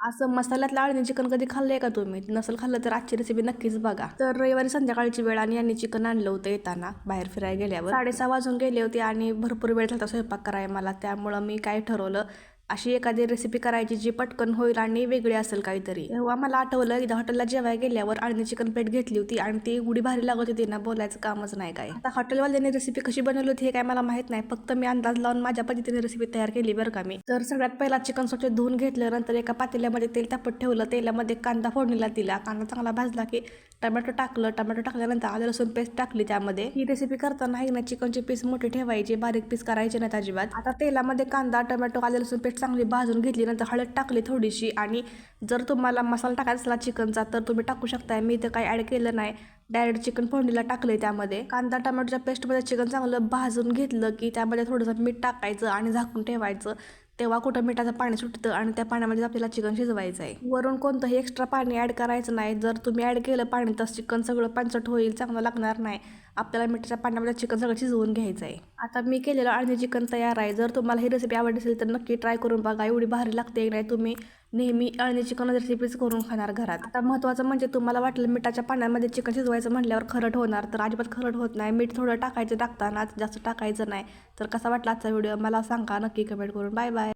असं मसाल्यातलं आळणी चिकन कधी खाल्लंय का तुम्ही? नसेल खाल्लं तर आजची रेसिपी नक्कीच बघा. तर रविवारी संध्याकाळची वेळ आणि यांनी चिकन आणलं होतं येताना बाहेर फिरायला गेल्यावर. साडेसहा वाजून गेले होते आणि भरपूर वेळ झाला स्वयंपाक करायला मला. त्यामुळं मी काय ठरवलं अशी एखादी रेसिपी करायची जी पटकन होईल आणि वेगळी असेल काहीतरी. तेव्हा मला आठवलं एकदा हॉटेलला जेवायला गेल्यावर आणि चिकन प्लेट घेतली होती आणि ती गुढी भारी लागत होती ना बोलायचं कामच नाही काय. आता हॉटेलवाल्यांनी रेसिपी कशी बनवली होती हे काय मला माहीत नाही फक्त मी अंदाज लावून माझ्या पद्धतीने रेसिपी तयार केली बरं का मी. तर सगळ्यात पहिला चिकन स्वच्छ धुवून घेतलं नंतर एका पातेल्यामध्ये तेल तापत ठेवलं तेलामध्ये कांदा फोडणीला दिला. कांदा चांगला भाजला की टमॅटो टाकलं टमॅटो टाकल्यानंतर आलं लसूण पेस्ट टाकली त्यामध्ये. ही रेसिपी करताना आहे ना चिकनचे पीस मोठे ठेवायचे बारीक पीस करायचे नाहीत अजिबात. आता तेलामध्ये कांदा टमॅटो आलं लसूण पेस्ट चांगली भाजून घेतली नंतर हळद टाकली थोडीशी आणि जर तुम्हाला मसाला टाकायचा असला चिकनचा तर तुम्ही टाकू शकताय. मी इथं काही ॲड केलं नाही. डायरेक्ट चिकन फोडणीला टाकले त्यामध्ये. कांदा टमॅटोच्या पेस्टमध्ये चिकन चांगलं भाजून घेतलं की त्यामध्ये थोडंसं मीठ टाकायचं आणि झाकून ठेवायचं. तेव्हा कुठं मिठाचं पाणी सुटतं आणि त्या पाण्यामध्ये आपल्याला चिकन शिजवायचं आहे वरून कोणतंही एक्स्ट्रा पाणी ॲड करायचं नाही. जर तुम्ही ॲड केलं पाणी तर चिकन सगळं पाणचट होईल चांगलं लागणार नाही. आपल्याला मिठाच्या पाण्यामध्ये चिकन सगळं शिजवून घ्यायचं आहे आता मी केलेलं अळणी चिकन तयार आहे. जर तुम्हाला ही रेसिपी आवडली असेल तर नक्की ट्राय करून बघा. एवढी भारी लागते नाही तुम्ही नेहमी अळणी चिकन रेसिपीज करून खाणार घरात. आता महत्त्वाचं म्हणजे तुम्हाला वाटलं मिठाच्या पाण्यामध्ये चिकन शिजवायचं म्हटल्यावर खरट होणार तर अजिबात खरट होत नाही. मीठ थोडं टाकायचं टाकताना जास्त टाकायचं नाही. तर कसा वाटला आजचा व्हिडिओ मला सांगा. नक्की कमेंट करून. Bye bye